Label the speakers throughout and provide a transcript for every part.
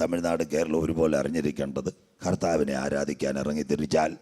Speaker 1: തമിഴ്നാട് കേരളം ഒരുപോലെ അറിഞ്ഞിരിക്കേണ്ടത് കർത്താവിനെ ആരാധിക്കാൻ ഇറങ്ങി തിരിച്ചാൽ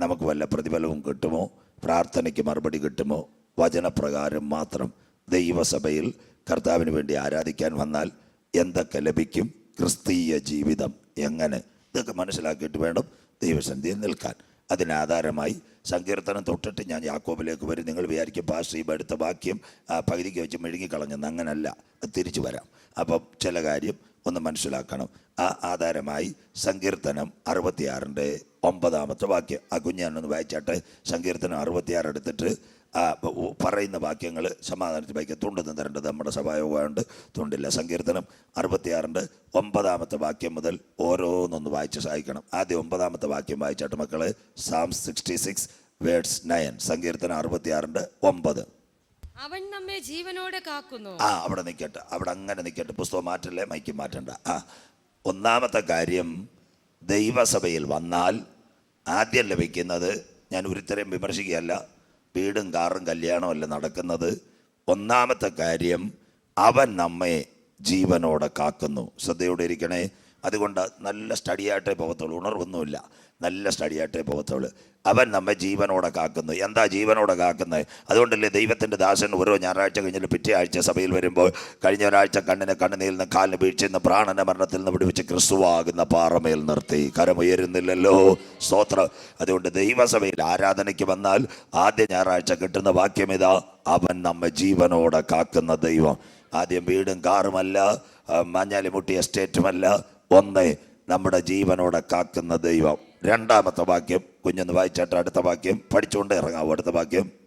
Speaker 1: നമുക്ക് വല്ല പ്രതിഫലവും കിട്ടുമോ? പ്രാർത്ഥനയ്ക്ക് മറുപടി കിട്ടുമോ? വചനപ്രകാരം മാത്രം ദൈവസഭയിൽ കർത്താവിന് വേണ്ടി ആരാധിക്കാൻ വന്നാൽ എന്തൊക്കെ ലഭിക്കും? ക്രിസ്തീയ ജീവിതം എങ്ങനെ? ഇതൊക്കെ മനസ്സിലാക്കിയിട്ട് വേണം ദൈവസന്ധിയിൽ നിൽക്കാൻ. അതിനാധാരമായി സങ്കീർത്തനം തൊട്ടിട്ട് ഞാൻ യാക്കോബിലേക്ക് വരും. നിങ്ങൾ വിചാരിക്കും പാസ്റ്റീബ് എടുത്ത വാക്യം പകുതിക്ക് വെച്ച് മെഴുകിക്കളഞ്ഞെന്ന് അങ്ങനല്ല. തിരിച്ചു വരാം. അപ്പം ചില കാര്യം ഒന്ന് മനസ്സിലാക്കണം. ആ ആധാരമായി സങ്കീർത്തനം അറുപത്തിയാറിന്റെ ഒമ്പതാമത്തെ വാക്യം. ആ കുഞ്ഞാനൊന്ന് വായിച്ചാട്ടെ. സങ്കീർത്തനം അറുപത്തിയാറ് എടുത്തിട്ട് പറയുന്ന വാക്യങ്ങൾ സമാധാനത്തിൽ വായിക്കുക തുണ്ടെന്ന് തരേണ്ടത് നമ്മുടെ സഭായോഗമുണ്ട്. തുണ്ടില്ല സങ്കീർത്തനം അറുപത്തിയാറിന്റെ ഒമ്പതാമത്തെ വാക്യം മുതൽ ഓരോന്നൊന്ന് വായിച്ച് സഹായിക്കണം. ആദ്യം ഒമ്പതാമത്തെ വാക്യം വായിച്ചാട്ട് മക്കളെ. Psalm sixty six words nine സങ്കീർത്തനം അറുപത്തിയാറിന്റെ ഒമ്പത്.
Speaker 2: അവൻ നമ്മെ ജീവനോടെ കാക്കുന്നു.
Speaker 1: ആ അവിടെ നിൽക്കട്ടെ അവിടെ അങ്ങനെ നിൽക്കട്ടെ പുസ്തകം മാറ്റല്ലേ? മൈക്ക് മാറ്റണ്ട. ആ ഒന്നാമത്തെ കാര്യം ദൈവസഭയിൽ വന്നാൽ ആദ്യം ലഭിക്കുന്നത് ഞാൻ ഒരുത്തരെയും വിമർശിക്കുകയല്ല വീടും കാറും കല്യാണവും അല്ല നടക്കുന്നത്? ഒന്നാമത്തെ കാര്യം അവൻ നമ്മെ ജീവനോടെ കാക്കുന്നു. ശ്രദ്ധയോടെ ഇരിക്കണേ. അതുകൊണ്ട് നല്ല സ്റ്റഡിയായിട്ടേ പോകത്തുള്ളൂ. ഉണർവൊന്നുമില്ല. നല്ല സ്റ്റഡി ആയിട്ടേ പോകത്തുള്ളൂ. അവൻ നമ്മെ ജീവനോടെ കാക്കുന്നു. എന്താ ജീവനോടെ കാക്കുന്നത് അതുകൊണ്ടല്ലേ ദൈവത്തിന്റെ ദാസൻ ഓരോ ഞായറാഴ്ച കഴിഞ്ഞിട്ട് പിറ്റേ ആഴ്ച സഭയിൽ വരുമ്പോൾ കഴിഞ്ഞ ഒരാഴ്ച കണ്ണിന് കണ്ണുനീരിൽ നിന്ന് കാലിന് വീഴ്ചയിൽ നിന്ന് പ്രാണന മരണത്തിൽ നിന്ന് വിടുവിച്ച് ക്രിസ്തുവാകുന്ന പാറമേൽ നിർത്തി. കരമുയരുന്നില്ലല്ലോ സ്തോത്രം. അതുകൊണ്ട് ദൈവസഭയിൽ ആരാധനയ്ക്ക് വന്നാൽ ആദ്യ ഞായറാഴ്ച കിട്ടുന്ന വാക്യം ഇതാ. അവൻ നമ്മെ ജീവനോടെ കാക്കുന്ന ദൈവം. ആദ്യം വീടും കാറുമല്ല മഞ്ഞാലിമുട്ടി എസ്റ്റേറ്റുമല്ല. ഒന്ന് നമ്മുടെ ജീവനോടെ കാക്കുന്ന ദൈവം. രണ്ടാമത്തെ വാക്യം കുഞ്ഞൊന്ന് വായിച്ചാട്ട് അടുത്ത വാക്യം പഠിച്ചുകൊണ്ട് ഇറങ്ങാവോ അടുത്ത വാക്യം.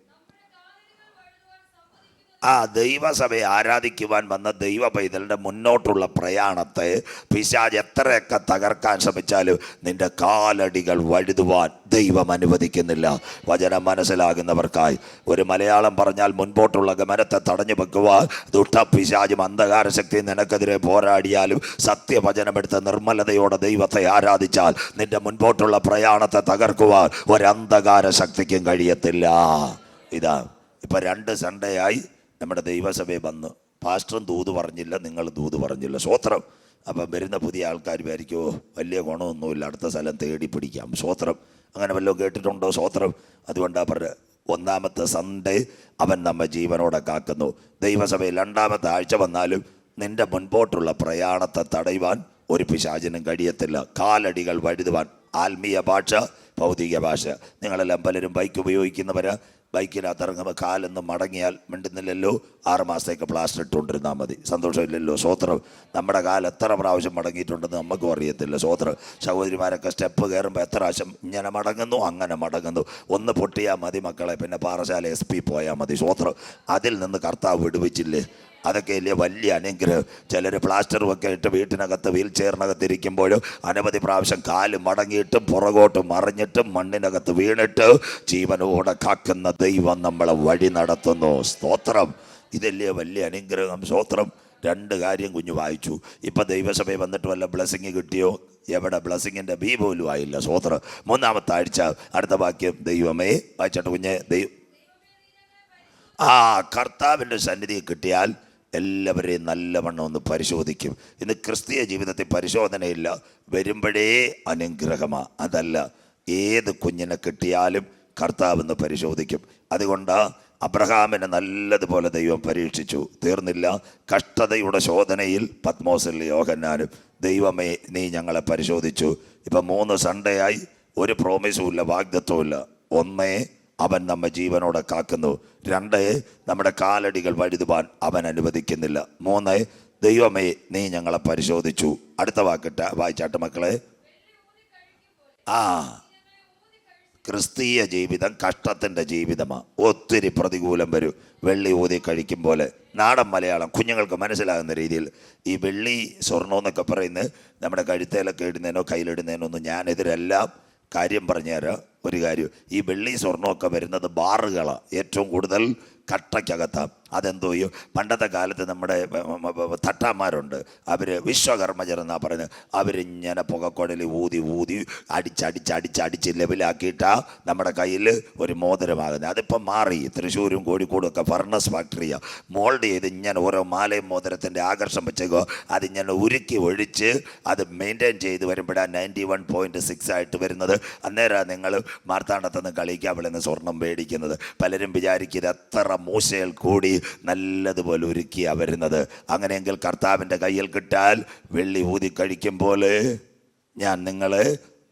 Speaker 1: ആ ദൈവസഭയെ ആരാധിക്കുവാൻ വന്ന ദൈവ പൈതലിന്റെ മുന്നോട്ടുള്ള പ്രയാണത്തെ പിശാജ് എത്രയൊക്കെ തകർക്കാൻ ശ്രമിച്ചാലും നിന്റെ കാലടികൾ വഴുതുവാൻ ദൈവം അനുവദിക്കുന്നില്ല. വചനം മനസ്സിലാകുന്നവർക്കായി. ഒരു മലയാളം പറഞ്ഞാൽ മുൻപോട്ടുള്ള ഗമനത്തെ തടഞ്ഞു വെക്കുവാൻ ദുഷ്ട പിശാജും അന്ധകാര ശക്തി നിനക്കെതിരെ പോരാടിയാലും സത്യവചനമെടുത്ത നിർമ്മലതയോടെ ദൈവത്തെ ആരാധിച്ചാൽ നിന്റെ മുൻപോട്ടുള്ള പ്രയാണത്തെ തകർക്കുവാൻ ഒരന്ധകാര ശക്തിക്കും കഴിയത്തില്ല. ഇതാ ഇപ്പം രണ്ട് സൺഡേ ആയി നമ്മുടെ ദൈവസഭയിൽ വന്നു. പാസ്റ്ററും ദൂത് പറഞ്ഞില്ല നിങ്ങൾ ദൂത് പറഞ്ഞില്ല. സ്വോത്രം അപ്പം വരുന്ന പുതിയ ആൾക്കാർ വിചാരിക്കുമോ വലിയ ഗുണമൊന്നുമില്ല. അടുത്ത സ്ഥലം തേടി പിടിക്കാം. സ്വോത്രം അങ്ങനെ വല്ലതും കേട്ടിട്ടുണ്ടോ? സ്വോത്രം അതുകൊണ്ടാണ് പറഞ്ഞത് ഒന്നാമത്തെ സൺഡേ അവൻ നമ്മെ ജീവനോടെ കാക്കുന്നു. ദൈവസഭയിൽ രണ്ടാമത്തെ ആഴ്ച വന്നാലും നിന്റെ മുൻപോട്ടുള്ള പ്രയാണത്തെ തടയുവാൻ ഒരു പിശാചിനും കഴിയത്തില്ല. കാലടികൾ വഴുതുവാൻ ആത്മീയ ഭാഷ ഭൗതിക ഭാഷ. നിങ്ങളെല്ലാം പലരും ബൈക്ക് ഉപയോഗിക്കുന്നവരാ. ബൈക്കിനകത്ത് ഇറങ്ങുമ്പോൾ കാലൊന്ന് മടങ്ങിയാൽ മിണ്ടുന്നില്ലല്ലോ. ആറ് മാസത്തേക്ക് പ്ലാസ്റ്റർ ഇട്ടുകൊണ്ടിരുന്നാൽ മതി. സന്തോഷമില്ലല്ലോ സ്വോത്രം. നമ്മുടെ കാലം എത്ര പ്രാവശ്യം മടങ്ങിയിട്ടുണ്ടെന്ന് നമുക്കും അറിയത്തില്ല സ്വോത്രം. സഹോദരിമാരൊക്കെ സ്റ്റെപ്പ് കയറുമ്പോൾ എത്ര പ്രാവശ്യം ഇങ്ങനെ മടങ്ങുന്നു അങ്ങനെ മടങ്ങുന്നു. ഒന്ന് പൊട്ടിയാൽ മതി മക്കളെ പിന്നെ പാറശാല എസ് പി പോയാൽ മതി സ്വോത്രം. അതിൽ നിന്ന് കർത്താവ് വിടുവിച്ചില്ലേ? അതൊക്കെ അല്ലേ വലിയ അനുഗ്രഹം. ചിലർ പ്ലാസ്റ്റർ ഒക്കെ ഇട്ട് വീട്ടിനകത്ത് വീൽ ചെയറിനകത്ത് ഇരിക്കുമ്പോഴും അനവധി പ്രാവശ്യം കാൽ മടങ്ങിയിട്ടും പുറകോട്ട് മറിഞ്ഞിട്ടും മണ്ണിനകത്ത് വീണിട്ട് ജീവനോടെ കാക്കുന്ന ദൈവം നമ്മളെ വഴി നടത്തുന്നു. സ്തോത്രം. ഇതല്ലേ വലിയ അനുഗ്രഹം. സ്തോത്രം. രണ്ട് കാര്യം കുഞ്ഞു വായിച്ചു. ഇപ്പം ദൈവസഭയിൽ വന്നിട്ട് വല്ല ബ്ലെസ്സിങ് കിട്ടിയോ? എവിടെ? ബ്ലസ്സിങ്ങിന്റെ ബി പോലും ആയില്ല. സ്തോത്രം. മൂന്നാമത്തെ ആഴ്ച. അടുത്ത വാക്യം. ദൈവമേ വായിച്ചോട്ടെ കുഞ്ഞെ. ദൈവം ആ കർത്താവിന്റെ സന്നിധി കിട്ടിയാൽ എല്ലാവരെയും നല്ലവണ്ണം ഒന്ന് പരിശോധിക്കും. ഇന്ന് ക്രിസ്തീയ ജീവിതത്തിൽ പരിശോധനയില്ല. വരുമ്പോഴേ അനുഗ്രഹമാ. അതല്ല ഏത് കുഞ്ഞിനെ കിട്ടിയാലും കർത്താവ് എന്ന് പരിശോധിക്കും. അതുകൊണ്ട് അബ്രഹാമിനെ നല്ലതുപോലെ ദൈവം പരീക്ഷിച്ചു. തീർന്നില്ല. കഷ്ടതയുടെ ശോധനയിൽ പത്മോസിൽ യോഹന്നാനും ദൈവമേ നീ ഞങ്ങളെ പരിശോധിച്ചു. ഇപ്പം മൂന്ന് സൺഡേ ആയി. ഒരു പ്രോമിസും ഇല്ല വാഗ്ദത്വവും ഇല്ല. ഒന്നേ അവൻ നമ്മെ ജീവനോടെ കാക്കുന്നു. രണ്ട് നമ്മുടെ കാലടികൾ വഴുതുവാൻ അവൻ അനുവദിക്കുന്നില്ല. മൂന്ന് ദൈവമേ നീ ഞങ്ങളെ പരിശോധിച്ചു. അടുത്ത വാക്കിട്ട വായിച്ചാട്ട് മക്കളെ. ആ ക്രിസ്തീയ ജീവിതം കഷ്ടത്തിന്റെ ജീവിതമാണ് ഒത്തിരി പ്രതികൂലം വരും. വെള്ളി ഊതി കഴിക്കും പോലെ. നാടൻ മലയാളം കുഞ്ഞുങ്ങൾക്ക് മനസ്സിലാകുന്ന രീതിയിൽ. ഈ വെള്ളി സ്വർണം എന്നൊക്കെ പറയുന്നത് നമ്മുടെ കഴുത്തേലൊക്കെ ഇടുന്നതിനോ കയ്യിലിടുന്നതിനോ ഒന്നും ഞാനെതിരെല്ലാം. കാര്യം പറഞ്ഞുതരാം. ഒരു കാര്യം ഈ വെള്ളി സ്വർണമൊക്കെ വരുന്നത് ബാറുകളാണ് ഏറ്റവും കൂടുതൽ കട്ടയ്ക്കകത്താണ് അതെന്തോ ചെയ്യും പണ്ടത്തെ കാലത്ത് നമ്മുടെ തട്ടാന്മാരുണ്ട്. അവർ വിശ്വകർമ്മജർ എന്നാ പറയുന്നത്. അവരിങ്ങനെ പുകക്കുഴൽ ഊതി ഊതി അടിച്ചടിച്ചടിച്ചടിച്ച് അടിച്ചടിച്ച് ലെവലാക്കിയിട്ടാ നമ്മുടെ കയ്യിൽ ഒരു മോതിരമാകുന്നത്. അതിപ്പം മാറി. തൃശ്ശൂരും കോഴിക്കോടും ഒക്കെ ഫർണസ് ഫാക്ടറിയാണ് മോൾഡ് ചെയ്ത് ഇങ്ങനെ ഓരോ മാലയും മോതിരത്തിന്റെ ആകർഷം വെച്ചേക്കോ അതിങ്ങനെ ഉരുക്കി ഒഴിച്ച് അത് മെയിന്റെയിൻ ചെയ്ത് വരുമ്പോഴാണ് നയന്റി വൺ പോയിന്റ് സിക്സ് ആയിട്ട് വരുന്നത്. അന്നേരം നിങ്ങൾ മാർത്താണ്ഡത്തുനിന്ന് കളിക്കാൻ വിളുന്ന സ്വർണം മേടിക്കുന്നത്. പലരും വിചാരിക്കും ഇത് എത്ര മൂശയിൽ കൂടി നല്ലതുപോലെ ഒരുക്കിയാ വരുന്നത് അങ്ങനെയെങ്കിൽ കർത്താവിന്റെ കയ്യിൽ കിട്ടാൽ വെള്ളി ഊതി ഊതിക്കഴിക്കും പോലെ ഞാൻ നിങ്ങളെ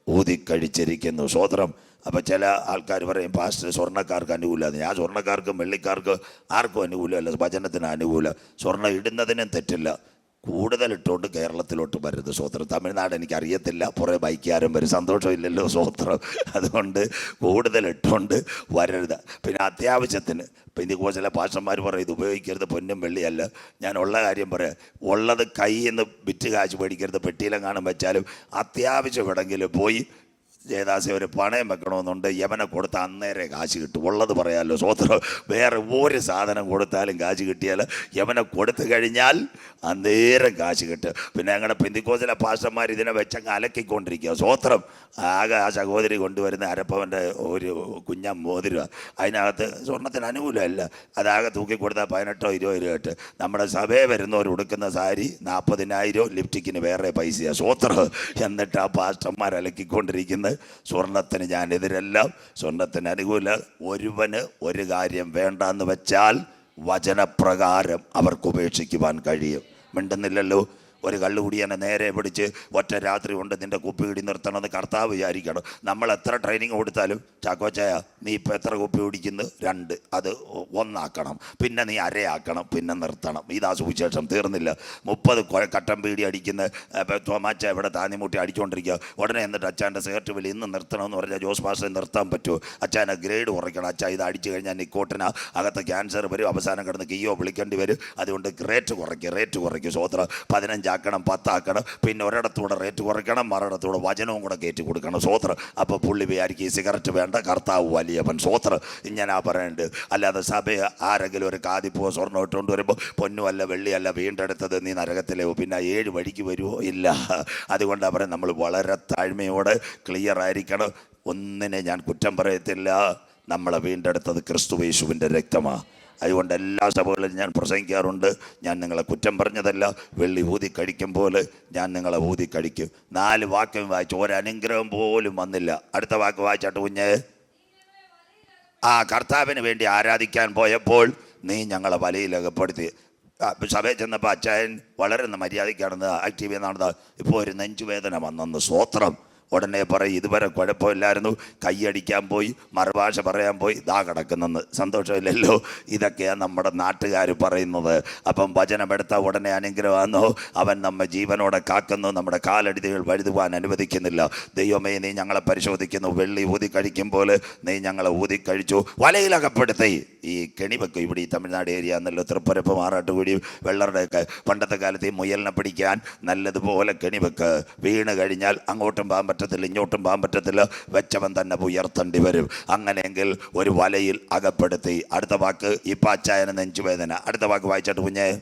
Speaker 1: ഊതി കഴിച്ചിരിക്കുന്നു. സ്വോത്രം അപ്പോൾ ചില ആൾക്കാർ പറയും പാസ്റ്റർ സ്വർണക്കാർക്ക് അനുകൂലമാണ് ഞാൻ സ്വർണക്കാർക്കും വെള്ളിക്കാർക്ക് ആർക്കും അനുകൂലമല്ല ഭജനത്തിന് അനുകൂല. സ്വർണം ഇടുന്നതിനും തെറ്റില്ല. കൂടുതൽ കേരളത്തിലോട്ട് വരരുത് സ്വോത്രം തമിഴ്നാട് എനിക്ക് അറിയത്തില്ല കുറേ ബൈക്കുകാരും വരും. സന്തോഷമില്ലല്ലോ സ്വോത്രം അതുകൊണ്ട് കൂടുതൽ ഇട്ടുകൊണ്ട് വരരുത്. പിന്നെ അത്യാവശ്യത്തിന് ഇനി ചില പാഷന്മാർ പറയും ഇത് ഉപയോഗിക്കരുത് പൊന്നും വെള്ളിയല്ല. ഞാൻ ഉള്ള കാര്യം പറയാം. ഉള്ളത് കൈ നിന്ന് വിറ്റ് കാശ് മേടിക്കരുത്. പെട്ടിയിലെങ്ങാനും വെച്ചാലും അത്യാവശ്യം എവിടെങ്കിലും പോയി ജയദാസെ ഒരു പണയം വെക്കണമെന്നുണ്ട്. യവനെ കൊടുത്ത അന്നേരെ കാശ് കിട്ടും. ഉള്ളത് പറയാമല്ലോ സ്വോത്രം വേറെ ഒരു സാധനം കൊടുത്താലും കാശ് കിട്ടിയാൽ യവനെ കൊടുത്തു കഴിഞ്ഞാൽ അന്നേരം കാശ് കിട്ടും. പിന്നെ ഞങ്ങളുടെ പെന്തിക്കോസിലെ പാസ്റ്റർമാർ ഇതിനെ വെച്ചങ്ങ് അലക്കിക്കൊണ്ടിരിക്കുക സ്വോത്രം ആകെ ആ സഹോദരി കൊണ്ടുവരുന്ന അരപ്പവന്റെ ഒരു കുഞ്ഞ മോതിര അതിനകത്ത് സ്വർണത്തിന് അനുകൂലമല്ല. അതാകെ തൂക്കി കൊടുത്താൽ പതിനെട്ടോ ഇരുപത് രൂപ ഇട്ട് നമ്മുടെ സഭയെ വരുന്നവർ ഉടുക്കുന്ന സാരി നാൽപ്പതിനായിരം ലിപ്റ്റിക്കിന് വേറെ പൈസയാണ് സ്വോത്രം എന്നിട്ട് ആ പാസ്റ്റർമാർ അലക്കിക്കൊണ്ടിരിക്കുന്നത് സ്വർണത്തിന് ഞാൻ എതിരല്ല സ്വർണത്തിന് അനുകൂല. ഒരുവന് ഒരു കാര്യം വേണ്ടെന്ന് വെച്ചാൽ വചനപ്രകാരം അവർക്ക് ഉപേക്ഷിക്കുവാൻ കഴിയും. മിണ്ടുന്നില്ലല്ലോ? ഒരു കള്ളുകുടിയനെ നേരെ പിടിച്ച് ഒറ്റ രാത്രി കൊണ്ട് നിന്റെ കുപ്പി ഇടി നിർത്തണമെന്ന് കർത്താവ് വിചാരിക്കണം. നമ്മൾ എത്ര ട്രെയിനിങ് കൊടുത്താലും ചാക്കോച്ചായ നീ ഇപ്പോൾ എത്ര കുപ്പി പിടിക്കുന്നു രണ്ട്. അത് ഒന്നാക്കണം. പിന്നെ നീ അരയാക്കണം. പിന്നെ നിർത്തണം. ഇതാ സുവിശേഷം. തീർന്നില്ല. മുപ്പത് കട്ടൻ പീടി അടിക്കുന്ന. തോമാച്ച ഇവിടെ താന്നിമുട്ടി അടിച്ചുകൊണ്ടിരിക്കുക ഉടനെ എന്നിട്ട് അച്ഛന്റെ സിഗരറ്റ് വലി ഇന്ന് നിർത്തണമെന്ന് പറഞ്ഞാൽ ജോസ് പാസ്റ്റർ നിർത്താൻ പറ്റുമോ? അച്ഛനെ ഗ്രേഡ് കുറയ്ക്കണം. അച്ഛാ ഇത് അടിച്ചു കഴിഞ്ഞാൽ നിക്കോട്ടിന്. അകത്ത് ക്യാൻസർ വരും. അവസാനം കിടന്ന് കിയോ വിളിക്കേണ്ടി വരും. അതുകൊണ്ട് റേറ്റ് കുറയ്ക്കുക റേറ്റ് കുറയ്ക്കും സ്വോത്രം പതിനഞ്ചാക്കണം പത്താക്കണം. പിന്നെ ഒരിടത്തൂടെ റേറ്റ് കുറയ്ക്കണം. മറിടത്തൂടെ വചനവും കൂടെ കയറ്റി കൊടുക്കണം. സ്വോത്രം അപ്പോൾ പുള്ളി വിചാരിക്കും ഈ സിഗരറ്റ് വേണ്ട. കർത്താവ് വലിയവൻ സ്വോത്രം. ഇങ്ങനെ പറയേണ്ടത്. അല്ലാതെ സഭ ആരെങ്കിലും ഒരു കാതിപ്പോ സ്വർണം ഇട്ടുകൊണ്ട് വരുമ്പോൾ പൊന്നുമല്ല വെള്ളിയല്ല വീണ്ടെടുത്തത് നീ നരകത്തിലേ പിന്നെ ഏഴ് വഴിക്ക് വരുമോ ഇല്ല. അതുകൊണ്ടാണ് പറയുന്നത് നമ്മൾ വളരെ താഴ്മയോടെ ക്ലിയർ ആയിരിക്കണം. ഒന്നിനെ ഞാൻ കുറ്റം പറയത്തില്ല. നമ്മളെ വീണ്ടെടുത്തത് ക്രിസ്തു യേശുവിന്റെ രക്തമാണ് അതുകൊണ്ട് എല്ലാ സഭകളിലും ഞാൻ പ്രസംഗിക്കാറുണ്ട്. ഞാൻ നിങ്ങളെ കുറ്റം പറഞ്ഞതല്ല. വെള്ളി ഊതി കഴിക്കും പോലെ ഞാൻ നിങ്ങളെ ഊതി കഴിക്കും. നാല് വാക്യം വായിച്ചു ഒരനുഗ്രഹം പോലും വന്നില്ല. അടുത്ത വാക്ക് വായിച്ചാട്ട് കുഞ്ഞ്. ആ കർത്താവിന് വേണ്ടി ആരാധിക്കാൻ പോയപ്പോൾ നീ ഞങ്ങളെ വലയിൽ അകപ്പെടുത്തി സഭയിൽ ചെന്നപ്പോൾ അച്ചായൻ വളരെ മര്യാദയ്ക്കാണെന്ന് ആക്റ്റീവ് ചെയ്യുന്നതാണെന്ന് ഇപ്പോൾ ഒരു നെഞ്ചുവേദന വന്നെന്ന് സ്വോത്രം ഉടനെ പറയും ഇതുവരെ കുഴപ്പമില്ലായിരുന്നു. കൈയടിക്കാൻ പോയി മറുഭാഷ പറയാൻ പോയി ദാ കിടക്കുന്നെന്ന്. സന്തോഷമില്ലല്ലോ. ഇതൊക്കെയാണ് നമ്മുടെ നാട്ടുകാർ പറയുന്നത്. അപ്പം വചനമെടുത്ത ഉടനെ അനുഗ്രഹമാണെന്നോ അവൻ നമ്മെ ജീവനോടെ കാക്കുന്നു. നമ്മുടെ കാലടിതികൾ വഴുതുവാൻ അനുവദിക്കുന്നില്ല. ദൈവമേ നീ ഞങ്ങളെ പരിശോധിക്കുന്നു. വെള്ളി ഊതി പോലെ നീ ഞങ്ങളെ ഊതി കഴിച്ചു. വലയിലകപ്പെടുത്തി. ഈ കെണിവെക്കും ഇവിടെ ഈ തമിഴ്നാട് ഏരിയ എന്നല്ലോ. തൃപ്പരപ്പ് മാറാട്ടുകൂടി വെള്ളറുടെയൊക്കെ. പണ്ടത്തെ കാലത്ത് ഈ മുയലിനെ പിടിക്കാൻ നല്ലതുപോലെ കെണിവെക്ക്. വീണ് കഴിഞ്ഞാൽ അങ്ങോട്ടും പോകാൻ പറ്റത്തില്ല ഇങ്ങോട്ടും പോകാൻ പറ്റത്തില്ല. വെച്ചവൻ തന്നെ ഉയർത്തേണ്ടി വരും. അങ്ങനെയെങ്കിൽ ഒരു വലയിൽ അകപ്പെടുത്തി. അടുത്ത വാക്ക് ഈ പാച്ചായന നെഞ്ചുവേദന. അടുത്ത വാക്ക് വായിച്ചിട്ട് കുഞ്ഞേ.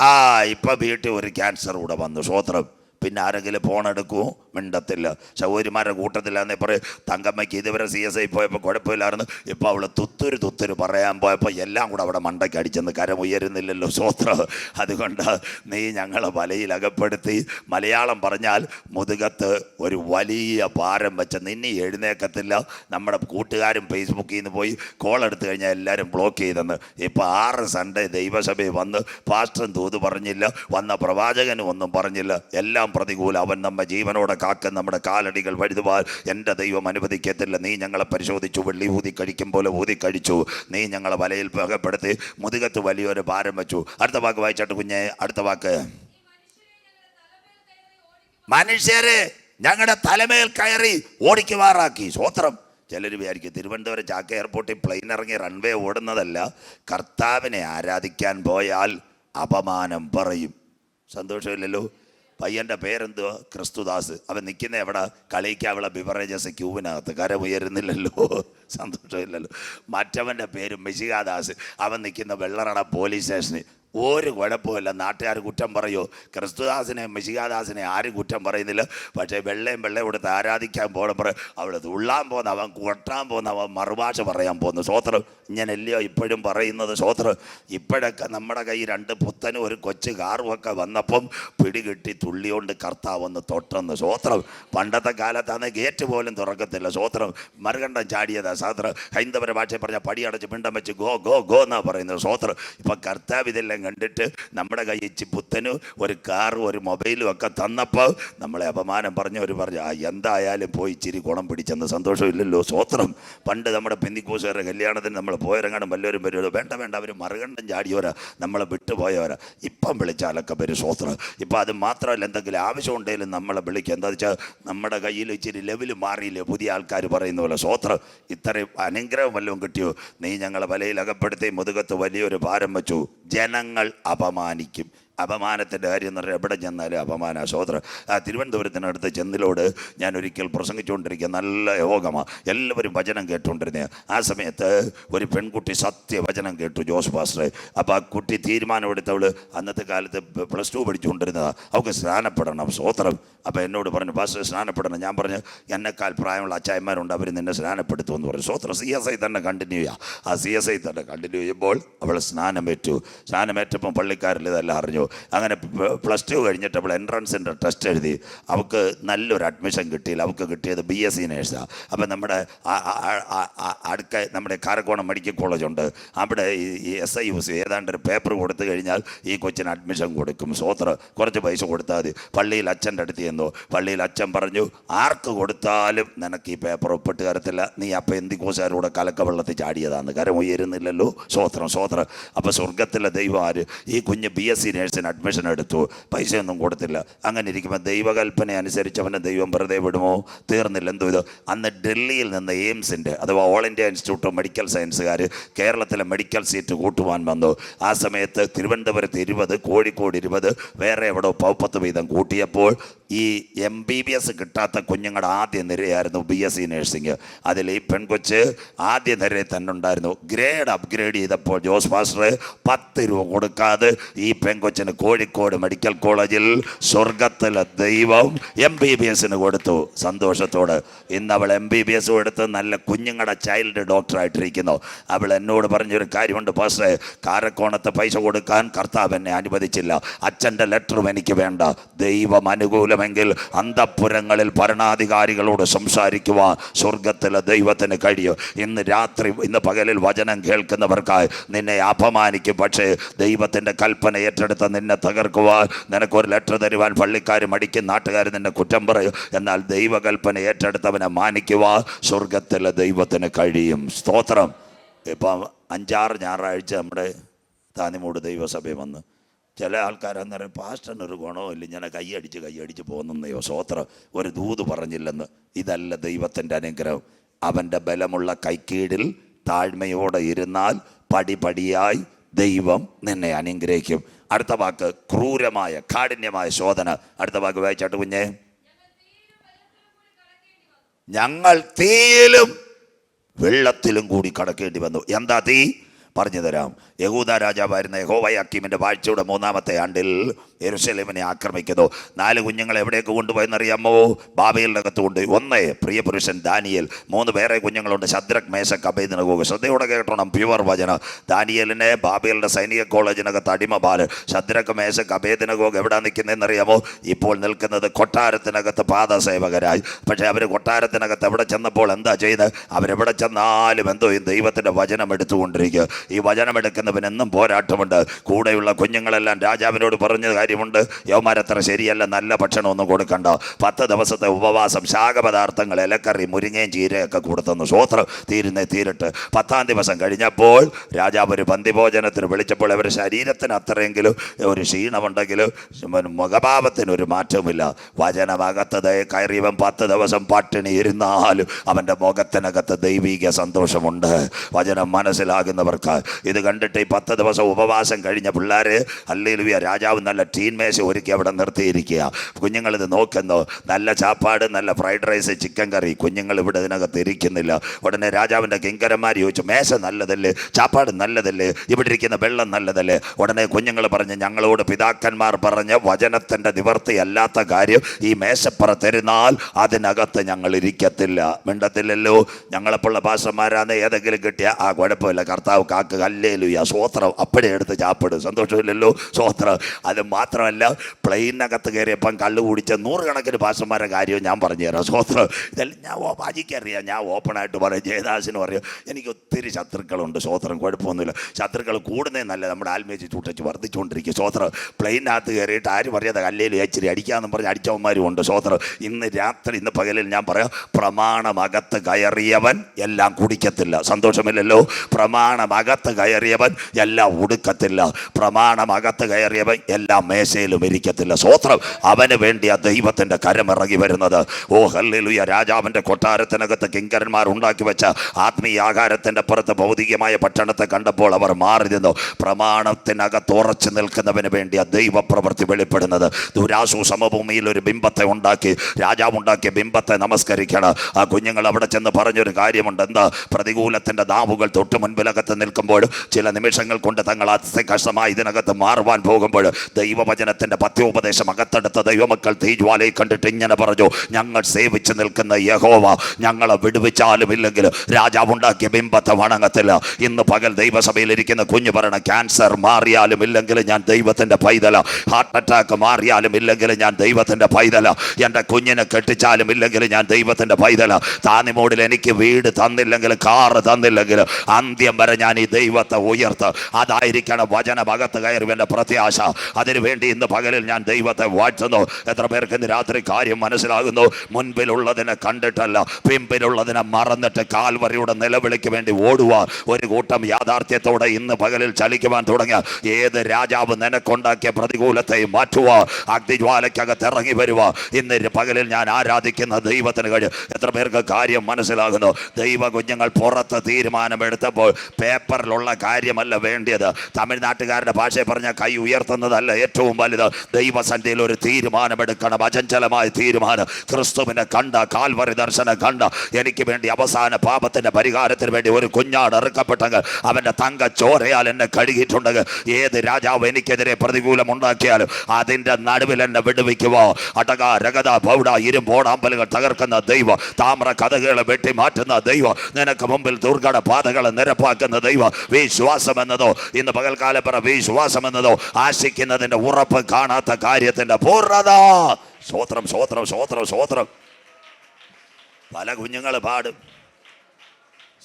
Speaker 1: ആ ഇപ്പം വീട്ടിൽ ഒരു ക്യാൻസർ കൂടെ വന്നു സ്വോത്രം പിന്നെ ആരെങ്കിലും ഫോൺ എടുക്കൂ മിണ്ടത്തില്ല. സഹോദരിമാരുടെ കൂട്ടത്തിലാന്നേ പറയും. തങ്കമ്മയ്ക്ക് ഇതുവരെ സി എസ് ഐ പോയപ്പോൾ കുഴപ്പമില്ലായിരുന്നു. ഇപ്പോൾ അവൾ തുത്തൊരു തുത്തൊരു പറയാൻ പോയപ്പോൾ എല്ലാം കൂടെ അവിടെ മണ്ടയ്ക്ക് അടിച്ചെന്ന് കരം ഉയരുന്നില്ലല്ലോ സ്വത്ര അതുകൊണ്ട് നീ ഞങ്ങളെ വലയിൽ അകപ്പെടുത്തി മലയാളം പറഞ്ഞാൽ മുതുകത്ത് ഒരു വലിയ ഭാരം വെച്ച നിന്നെ എഴുന്നേക്കത്തില്ല. നമ്മുടെ കൂട്ടുകാരും ഫേസ്ബുക്കിൽ നിന്ന് പോയി കോൾ എടുത്തു കഴിഞ്ഞാൽ എല്ലാവരും ബ്ലോക്ക് ചെയ്തെന്ന്. ഇപ്പോൾ ആറ് സൺഡേ ദൈവസഭയിൽ വന്ന് പാസ്റ്ററും തൂത് പറഞ്ഞില്ല. വന്ന പ്രവാചകനും ഒന്നും പറഞ്ഞില്ല. എല്ലാം പ്രതികൂലം. അവൻ നമ്മെ ജീവനോടെ കാക്കും നമ്മുടെ കാലടികൾ വഴുതുവാൻ. എന്റെ ദൈവം അനുവദിക്കത്തില്ല. നീ ഞങ്ങളെ പരിശോധിച്ചു. വെള്ളി ഊതി കഴിക്കും പോലെ ഊതി കഴിച്ചു. നീ ഞങ്ങളെ വലയിൽ പകപ്പെടുത്തി മുതുകത്ത് വലിയൊരു ഭാരം വെച്ചു. അടുത്ത വാക്ക് വായിച്ചാട്ട് കുഞ്ഞെ. അടുത്ത വാക്ക്. മനുഷ്യരെ ഞങ്ങളുടെ തലമേൽ കയറി ഓടിക്കുവാറാക്കി. സ്വോത്രം ചിലർ വിചാരിക്കും തിരുവനന്തപുരം ചാക്ക എയർപോർട്ടിൽ പ്ലെയിൻ ഇറങ്ങി റൺവേ ഓടുന്നതല്ല. കർത്താവിനെ ആരാധിക്കാൻ പോയാൽ അപമാനം പറയും. സന്തോഷമില്ലല്ലോ. പയ്യന്റെ പേരെന്തുവാ? ക്രിസ്തുദാസ്. അവൻ നിൽക്കുന്ന എവിടെ? കളിക്കാവിള ബിവറേജസ് ക്യൂവിനകത്ത്. കരമുയരുന്നില്ലല്ലോ സന്തോഷമില്ലല്ലോ. മറ്റവന്റെ പേര് മെഷികാദാസ് അവൻ നിൽക്കുന്ന വെള്ളറട പോലീസ് സ്റ്റേഷനിൽ. ഒരു കുഴപ്പമില്ല നാട്ടുകാർ കുറ്റം പറയോ. ക്രിസ്തുദാസിനെ മിശികാദാസിനെ ആരും കുറ്റം പറയുന്നില്ല. പക്ഷേ വെള്ളയും വെള്ളയും കൊടുത്ത് ആരാധിക്കാൻ പോകണം അവിടെ തുള്ളാൻ പോകുന്ന അവൻ കൊട്ടാൻ പോകുന്ന അവൻ മറുഭാഷ പറയാൻ പോകുന്നു സ്വോത്രം ഇങ്ങനല്ലയോ ഇപ്പോഴും പറയുന്നത് സ്വോത്രം ഇപ്പോഴൊക്കെ നമ്മുടെ കൈ രണ്ട് പുത്തനും ഒരു കൊച്ചു കാറും ഒക്കെ വന്നപ്പം പിടികിട്ടി തുള്ളിയോണ്ട് കർത്താവെന്ന് തൊട്ടെന്ന്. സ്വോത്രം പണ്ടത്തെ കാലത്താണ് ഗേറ്റ് പോലും തുറക്കത്തില്ല. സ്വോത്രം മറുകണ്ഠം ചാടിയതാ സ്വോത്രം ഹൈന്ദവര ഭാഷയിൽ പറഞ്ഞ പടിയടച്ച് പിണ്ടം വെച്ച് ഗോ ഗോ ഗോ എന്നാണ് പറയുന്നത്. സ്വോത്രം ഇപ്പം കർത്താവ് ഇതെല്ലാം കണ്ടിട്ട് നമ്മുടെ കൈ ഇച്ചി പുത്തനും ഒരു കാറും ഒരു മൊബൈലും ഒക്കെ തന്നപ്പോൾ നമ്മളെ അപമാനം പറഞ്ഞവർ പറഞ്ഞു ആ എന്തായാലും പോയി ഇച്ചിരി ഗുണം പിടിച്ചെന്ന് സന്തോഷമില്ലല്ലോ സ്വോത്രം പണ്ട് നമ്മുടെ പെന്തിക്കോസുകാരുടെ കല്യാണത്തിന് നമ്മൾ പോയരങ്ങാനും വല്ലവരും വരുമല്ലോ. വേണ്ട വേണ്ട അവർ മറുകണ്ഠം ചാടിയവരാ. നമ്മളെ വിട്ടുപോയവരാ. ഇപ്പം വിളിച്ചാലൊക്കെ വരും സ്വോത്രം ഇപ്പം അത് മാത്രമല്ല എന്തെങ്കിലും ആവശ്യം ഉണ്ടെങ്കിലും നമ്മളെ വിളിക്കുക. എന്താ വെച്ചാൽ നമ്മുടെ കയ്യിൽ ഇച്ചിരി ലെവൽ മാറിയില്ലേ? പുതിയ ആൾക്കാർ പറയുന്ന പോലെ സ്വോത്രം ഇത്രയും അനുഗ്രഹം വല്ലതും കിട്ടിയോ? നീ ഞങ്ങളെ വലയിൽ അകപ്പെടുത്തി മുതുകത്ത് വലിയൊരു ഭാരം വെച്ചു. ജനങ്ങൾ അപമാനിക്കും. അപമാനത്തിന്റെ കാര്യം എന്ന് പറഞ്ഞാൽ എവിടെ ചെന്നാലും അപമാന. സഹോദരൻ ആ തിരുവനന്തപുരത്തിനടുത്ത് ചെന്നിലോട് ഞാൻ ഒരിക്കൽ പ്രസംഗിച്ചുകൊണ്ടിരിക്കുക നല്ല യോഗമാണ് എല്ലാവരും വചനം കേട്ടുകൊണ്ടിരുന്നത് ആ സമയത്ത് ഒരു പെൺകുട്ടി സത്യവചനം കേട്ടു ജോസ് പാസ്റ്ററെ. അപ്പോൾ ആ കുട്ടി തീരുമാനമെടുത്തവൾ അന്നത്തെ കാലത്ത് പ്ലസ് ടു പഠിച്ചുകൊണ്ടിരുന്നതാണ് അവൾക്ക് സ്നാനപ്പെടണം. സ്വോത്രം അപ്പോൾ എന്നോട് പറഞ്ഞു പാസ്റ്റർ സ്നാനപ്പെടണം. ഞാൻ പറഞ്ഞു എന്നെക്കാൾ പ്രായമുള്ള അച്ചായന്മാരുണ്ട്. അവർ നിന്നെ സ്നാനപ്പെടുത്തുമെന്ന് പറഞ്ഞു. സ്വോത്രം സി എസ് ഐ തന്നെ കണ്ടിന്യൂ ചെയ്യുക ആ സി എസ് ഐ തന്നെ കണ്ടിന്യൂ ചെയ്യുമ്പോൾ അവൾ സ്നാനമേറ്റു. സ്നാനമേറ്റപ്പം പള്ളിക്കാരിൽ ഇതെല്ലാം അറിഞ്ഞു. അങ്ങനെ പ്ലസ് ടു കഴിഞ്ഞിട്ട് അവൾ എൻട്രൻസിന്റെ ടെസ്റ്റ് എഴുതി. അവൾക്ക് നല്ലൊരു അഡ്മിഷൻ കിട്ടിയില്ല. അവൾക്ക് കിട്ടിയത് ബി എസ് സി നേഴ്സാണ് അപ്പം നമ്മുടെ അടുക്ക നമ്മുടെ കാരക്കോണം മെഡിക്കൽ കോളേജുണ്ട് അവിടെ ഈ എസ് ഐ യു സി ഏതാണ്ട് ഒരു പേപ്പർ കൊടുത്തു കഴിഞ്ഞാൽ ഈ കൊച്ചിന് അഡ്മിഷൻ കൊടുക്കും. സോത്ര കുറച്ച് പൈസ കൊടുത്താൽ മതി. പള്ളിയിൽ അച്ഛന്റെ അടുത്ത് ചെന്നു. പള്ളിയിൽ അച്ഛൻ പറഞ്ഞു ആർക്ക് കൊടുത്താലും നിനക്ക് ഈ പേപ്പർ ഒപ്പിട്ട് തരത്തില്ല. നീ അപ്പം എന്തിക്കോശാരൂടെ കലക്ക വെള്ളത്തിൽ ചാടിയതാണ് കരം ഉയരുന്നില്ലല്ലോ. സ്വോത്രം സ്വോത്രം. അപ്പം സ്വർഗത്തിലെ ദൈവം ആര്? ഈ കുഞ്ഞ് ബി എസ് സി നേഴ്സിന് അഡ്മിഷൻ എടുത്തു. പൈസയൊന്നും കൊടുത്തില്ല. അങ്ങനെ ഇരിക്കുമ്പോൾ ദൈവകൽപ്പന അനുസരിച്ച് അവനെ ദൈവം വെറുതെ വിടുമോ? തീർന്നില്ല. എന്തോ ഇത്? അന്ന് ഡൽഹിയിൽ നിന്ന് എയിംസിന്റെ അഥവാ all India institute of medical സയൻസുകാർ കേരളത്തിലെ മെഡിക്കൽ സീറ്റ് കൂട്ടുവാൻ വന്നു. ആ സമയത്ത് തിരുവനന്തപുരത്ത് ഇരുപത് കോഴിക്കോട് ഇരുപത് വേറെ എവിടെ പൗപ്പത്ത് വീതം കൂട്ടിയപ്പോൾ ഈ എം ബി ബി എസ് കിട്ടാത്ത കുഞ്ഞുങ്ങളുടെ ആദ്യ നിരയായിരുന്നു ബി എസ് സി നഴ്സിംഗ് അതിൽ ഈ പെൺകൊച്ച് ആദ്യ നിരയിൽ തന്നെ ഉണ്ടായിരുന്നു. ഗ്രേഡ് അപ്ഗ്രേഡ് ചെയ്തപ്പോൾ ജോസ് മാസ്റ്റർ പത്ത് രൂപ കൊടുക്കാതെ ഈ പെൺകൊച്ചിന് കോഴിക്കോട് മെഡിക്കൽ കോളേജിൽ സ്വർഗത്തിലെ ദൈവം എം ബി ബി എസിന് കൊടുത്തു. സന്തോഷത്തോട്. ഇന്ന് അവൾ എം ബി ബി എസ് എടുത്ത് നല്ല കുഞ്ഞുങ്ങളുടെ ചൈൽഡ് ഡോക്ടറായിട്ടിരിക്കുന്നു അവൾ എന്നോട് പറഞ്ഞൊരു കാര്യമുണ്ട് പാസ്റ്റർ കാരക്കോണത്തെ പൈസ കൊടുക്കാൻ കർത്താവ് എന്നെ അനുവദിച്ചില്ല. അച്ഛന്റെ ലെറ്ററും എനിക്ക് വേണ്ട. ദൈവം അനുകൂലമെങ്കിൽ അന്തപ്പുരങ്ങളിൽ ഭരണാധികാരികളോട് സംസാരിക്കുവാൻ സ്വർഗത്തിലെ ദൈവത്തിന് കഴിയും. ഇന്ന് രാത്രി ഇന്ന് പകലിൽ വചനം കേൾക്കുന്നവർക്കായി നിന്നെ അപമാനിക്കും. പക്ഷേ ദൈവത്തിന്റെ കൽപ്പന ഏറ്റെടുത്ത് നിന്നെ തകർക്കുവാൻ നിനക്കൊരു ലെറ്റർ തരുവാൻ പള്ളിക്കാർ മടിക്കും നാട്ടുകാർ നിന്നെ കുറ്റം പറയും. എന്നാൽ ദൈവകൽപ്പന ഏറ്റെടുത്തവനെ മാനിക്കുവാൻ സ്വർഗത്തിലെ ദൈവത്തിന് കഴിയും. സ്തോത്രം. ഇപ്പം അഞ്ചാറ് ഞായറാഴ്ച നമ്മുടെ താനിമൂട് ദൈവസഭയിൽ വന്ന് ചില ആൾക്കാരെന്ന് പറയും പാസ്റ്ററിന് ഒരു ഗുണവും ഇല്ല ഇങ്ങനെ കൈയടിച്ച് കൈയടിച്ച് പോകുന്നയോ സ്വോത്രം ഒരു ദൂത് പറഞ്ഞില്ലെന്ന്. ഇതല്ല ദൈവത്തിന്റെ അനുഗ്രഹം. അവന്റെ ബലമുള്ള കൈക്കീഴിൽ താഴ്മയോടെ ഇരുന്നാൽ പടിപടിയായി ദൈവം നിന്നെ അനുഗ്രഹിക്കും. അടുത്ത വാക്ക് ക്രൂരമായ കാഠിന്യമായ ശോധന. അടുത്ത വാക്ക് വായിച്ചാട്ട് കുഞ്ഞേ. ഞങ്ങൾ തീയിലും വെള്ളത്തിലും കൂടി കടക്കേണ്ടി വന്നു. എന്താ തീ? പറഞ്ഞു തരാം. യഹൂദ രാജാവായിരുന്ന യഹോവയാക്കീമിന്റെ വാഴ്ചയുടെ മൂന്നാമത്തെ ആണ്ടിൽ എരുസലേമിനെ ആക്രമിക്കുന്നു. നാല് കുഞ്ഞുങ്ങളെ എവിടേക്ക് കൊണ്ടുപോയെന്നറിയാമോ? ബാബയിലിന്റെ അകത്ത് കൊണ്ടുപോയി ഒന്ന് പ്രിയപുരുഷൻ ദാനിയൽ. മൂന്ന് വേറെ കുഞ്ഞുങ്ങളുണ്ട്. ശദ്രക് മേശക് അഭേദിനകോഗ് ശ്രദ്ധയോടെ കേട്ടോണം. പ്യുവർ വചന. ദാനിയലിനെ ബാബയിലിന്റെ സൈനിക കോളേജിനകത്ത് അടിമപാൽ ശദ്രക് മേശക് അഭേദിനകോഗ് എവിടെ നിൽക്കുന്നതെന്നറിയാമോ? ഇപ്പോൾ നിൽക്കുന്നത് കൊട്ടാരത്തിനകത്ത് പാദസേവകരായി. പക്ഷേ അവർ കൊട്ടാരത്തിനകത്ത് എവിടെ ചെന്നപ്പോൾ എന്താ ചെയ്ത് അവരെവിടെ ചെന്നാലും എന്തോ ദൈവത്തിന്റെ വചനം എടുത്തുകൊണ്ടിരിക്കുക. ഈ വചനമെടുക്കുന്നവനെന്നും പോരാട്ടമുണ്ട്. കൂടെയുള്ള കുഞ്ഞുങ്ങളെല്ലാം രാജാവിനോട് പറഞ്ഞ കാര്യമുണ്ട്. യൗമാരത്ര ശരിയല്ല നല്ല ഭക്ഷണമൊന്നും കൊടുക്കണ്ട. പത്ത് ദിവസത്തെ ഉപവാസം ശാഖപദാർത്ഥങ്ങൾ ഇലക്കറി മുരിങ്ങയും ചീരയൊക്കെ കൊടുത്തെന്ന് സ്വോത്രം തീരുന്നേ തീരട്ട്. പത്താം ദിവസം കഴിഞ്ഞപ്പോൾ രാജാവ് ഒരു പന്തിഭോജനത്തിന് വിളിച്ചപ്പോൾ അവരുടെ ശരീരത്തിന് അത്രയെങ്കിലും ഒരു ക്ഷീണമുണ്ടെങ്കിലും മുഖഭാവത്തിന് ഒരു മാറ്റവുമില്ല. വചനമകത്തത് കയറിയവൻ പത്ത് ദിവസം പട്ടിണി ഇരുന്നാലും അവന്റെ മുഖത്തിനകത്ത് ദൈവിക സന്തോഷമുണ്ട്. വചനം മനസ്സിലാകുന്നവർക്ക് ഇത് കണ്ടിട്ട് ഈ പത്ത് ദിവസം ഉപവാസം കഴിഞ്ഞ പിള്ളേർ അല്ലേലുവിയ രാജാവ് നല്ല ടീൻ മേശ ഒരുക്കി അവിടെ നിർത്തിയിരിക്കുക. കുഞ്ഞുങ്ങൾ ഇത് നോക്കുന്നു. നല്ല ചാപ്പാട് നല്ല ഫ്രൈഡ് റൈസ് ചിക്കൻ കറി. കുഞ്ഞുങ്ങൾ ഇവിടെ ഇതിനകത്ത് ഇരിക്കുന്നില്ല. ഉടനെ രാജാവിന്റെ കിങ്കരന്മാർ ചോദിച്ചു മേശ നല്ലതല്ലേ? ചാപ്പാട് നല്ലതല്ലേ? ഇവിടെ ഇരിക്കുന്ന വെള്ളം നല്ലതല്ലേ? ഉടനെ കുഞ്ഞുങ്ങൾ പറഞ്ഞ് ഞങ്ങളോട് പിതാക്കന്മാർ പറഞ്ഞ വചനത്തിന്റെ നിവർത്തി അല്ലാത്ത കാര്യം ഈ മേശപ്പുറ തരുന്നാൽ അതിനകത്ത് ഞങ്ങൾ ഇരിക്കത്തില്ല. മിണ്ടത്തില്ലല്ലോ? ഞങ്ങളെപ്പോഴുള്ള ഭാഷമാരാന്ന് ഏതെങ്കിലും കിട്ടിയ ആ കുഴപ്പമില്ല. കർത്താവ് കാക്ക് കല്ലേലുയ സ്വോത്രം അപ്പഴേ എടുത്ത് ചാപ്പിടും. സന്തോഷമില്ലല്ലോ സ്വോത്രം. അത് മാത്രമല്ല പ്ലെയിനകത്ത് കയറിയപ്പം കള്ളു കുടിച്ച നൂറുകണക്കിന് പാസന്മാരെ കാര്യവും ഞാൻ പറഞ്ഞുതരാം സ്വോത്രം. ഇതെല്ലാം ഞാൻ അജിക്കറിയാം ഞാൻ ഓപ്പണായിട്ട് പറയും. ജയദാസിന് പറയും എനിക്ക് ഒത്തിരി ശത്രുക്കളുണ്ട്. സ്വോത്രം കുഴപ്പമൊന്നുമില്ല. ശത്രുക്കൾ കൂടുന്നേ നല്ല നമ്മുടെ ആത്മീയ ചൂട്ടച്ച് വർദ്ധിച്ചുകൊണ്ടിരിക്കും. സ്വോത്രം പ്ലെയിനകത്ത് കയറിയിട്ട് ആരും പറയാതെ കല്ലേലു ഇച്ചിരി അടിക്കാമെന്ന് പറഞ്ഞ് അടിച്ചവന്മാരും ഉണ്ട്. സ്വോത്രം ഇന്ന് രാത്രി ഇന്ന് പകലിൽ ഞാൻ പറയാം പ്രമാണമകത്ത് കയറിയവൻ എല്ലാം കുടിക്കത്തില്ല. സന്തോഷമില്ലല്ലോ. പ്രമാണമകത്ത് കയറിയവൻ എല്ലാം ഉടുക്കത്തില്ല. പ്രമാണമകത്ത് കയറിയവൻ എല്ലാം മേശയിലും ഇരിക്കത്തില്ല. സ്വോത്രം അവന് വേണ്ടി ആ ദൈവത്തിന്റെ കരമിറങ്ങി വരുന്നത്. ഓ ഹല്ലേലൂയ. രാജാവിന്റെ കൊട്ടാരത്തിനകത്ത് കിങ്കരന്മാർ ഉണ്ടാക്കി വെച്ച ആത്മീയ ആകാരത്തിന്റെ പുറത്ത് ഭൗതികമായ പട്ടണത്തെ കണ്ടപ്പോൾ അവർ മാറി നിന്നു. പ്രമാണത്തിനകത്ത് ഉറച്ചു നിൽക്കുന്നവന് വേണ്ടി ആ ദൈവപ്രവൃത്തി വെളിപ്പെടുന്നത്. ദുരാസു സമഭൂമിയിൽ ഒരു ബിംബത്തെ ഉണ്ടാക്കി രാജാവ് ഉണ്ടാക്കിയ ബിംബത്തെ നമസ്കരിക്കണം. ആ കുഞ്ഞുങ്ങൾ അവിടെ ചെന്ന് പറഞ്ഞൊരു കാര്യമുണ്ട്. എന്താ? പ്രതികൂലത്തിന്റെ ദാവുകൾ തൊട്ട് മുൻപിലകത്ത് നിൽക്കുമ്പോൾ ചില നിമിഷങ്ങൾ കൊണ്ട് തങ്ങൾ അത്യകഷ്ടമായി ഇതിനകത്ത് മാറുവാൻ പോകുമ്പോൾ ദൈവവചനത്തിന്റെ പത്യോപദേശം അകത്തെടുത്ത ദൈവമക്കൾ തീജ്വാലയെ കണ്ടിട്ട് ഇങ്ങനെ പറഞ്ഞു ഞങ്ങൾ സേവിച്ച് നിൽക്കുന്ന യഹോവ ഞങ്ങളെ വിടുവിച്ചാലും ഇല്ലെങ്കിൽ രാജാവ് ഉണ്ടാക്കിയ ബിംബത്തെ വണങ്ങത്തില്ല. ഇന്ന് പകൽ ദൈവസഭയിൽ ഇരിക്കുന്ന കുഞ്ഞു പറയണ ക്യാൻസർ മാറിയാലും ഇല്ലെങ്കിൽ ഞാൻ ദൈവത്തിന്റെ പൈതല. ഹാർട്ട് അറ്റാക്ക് മാറിയാലും ഇല്ലെങ്കിൽ ഞാൻ ദൈവത്തിന്റെ പൈതല. എന്റെ കുഞ്ഞിനെ കെട്ടിച്ചാലും ഇല്ലെങ്കിൽ ഞാൻ ദൈവത്തിന്റെ പൈതല. താനിമോടിൽ എനിക്ക് വീട് തന്നില്ലെങ്കിൽ കാറ് തന്നില്ലെങ്കിൽ അന്ത്യം വരെ ഞാൻ ഈ ദൈവത്തെ ഉയർത്ത്. അതായിരിക്കണം വചനമകത്ത് കയറിവന്റെ പ്രത്യാശ. അതിനുവേണ്ടി ഇന്ന് പകലിൽ ഞാൻ ദൈവത്തെ വാഴ്ത്തുന്നു. എത്ര പേർക്ക് ഇന്ന് രാത്രി കാര്യം മനസ്സിലാകുന്നു? മുൻപിലുള്ളതിനെ കണ്ടിട്ടല്ല. പിമ്പിലുള്ളതിനെ മറന്നിട്ട് കാൽവറിയുടെ നിലവിളിക്ക് വേണ്ടി ഓടുക. ഒരു കൂട്ടം യാഥാർത്ഥ്യത്തോടെ ഇന്ന് പകലിൽ ചലിക്കുവാൻ തുടങ്ങിയ ഏത് രാജാവ് നിനക്കുണ്ടാക്കിയ പ്രതികൂലത്തെ മാറ്റുക അഗ്നിജ്വാലയ്ക്കകത്ത് ഇറങ്ങി വരിക ഇന്ന് പകലിൽ ഞാൻ ആരാധിക്കുന്ന ദൈവത്തിന് കഴിയും. എത്ര പേർക്ക് കാര്യം മനസ്സിലാകുന്നു? ദൈവ കുഞ്ഞുങ്ങൾ പുറത്ത് തീരുമാനമെടുത്തപ്പോൾ പേപ്പറിലുള്ള കാര്യമല്ല വേണ്ടിയത്. തമിഴ്നാട്ടുകാരുടെ ഭാഷയെ പറഞ്ഞ കൈ ഉയർത്തുന്നതല്ല ഏറ്റവും വലുത്. ദൈവസന്ധിയിൽ ഒരു തീരുമാനമെടുക്കണം അചഞ്ചലമായ തീരുമാനം. ക്രിസ്തുവിനെ കണ്ട കാൽവറി ദർശനം കണ്ട എനിക്ക് വേണ്ടി അവസാന പാപത്തിന്റെ പരിഹാരത്തിന് വേണ്ടി ഒരു കുഞ്ഞാട് ഇറക്കപ്പെട്ടെങ്കിൽ അവന്റെ തങ്ക ചോരയാൽ എന്നെ കഴുകിയിട്ടുണ്ടെങ്കിൽ ഏത് രാജാവ് എനിക്കെതിരെ പ്രതികൂലം ഉണ്ടാക്കിയാലും അതിന്റെ നടുവിൽ എന്നെ വിടുവിക്കുവോ. അടക രഗത പൗട ഇരുമ്പോടാമ്പലുകൾ തകർക്കുന്ന ദൈവം താമ്ര കഥകളെ വെട്ടി മാറ്റുന്ന ദൈവം നിനക്ക് മുമ്പിൽ ദുർഘട പാതകളെ നിരപ്പാക്കുന്ന ദൈവം വിശ്വാസം എന്നതോ ഇന്ന് പകൽക്കാലം പറ വിശ്വാസം എന്നതോ ആശിക്കുന്നതിന്റെ ഉറപ്പ് കാണാത്ത കാര്യത്തിന്റെ പൂർണത. സ്വോത്രം സ്വോത്രം സ്വോത്രം സ്വോത്രം പല കുഞ്ഞുങ്ങൾ പാടും.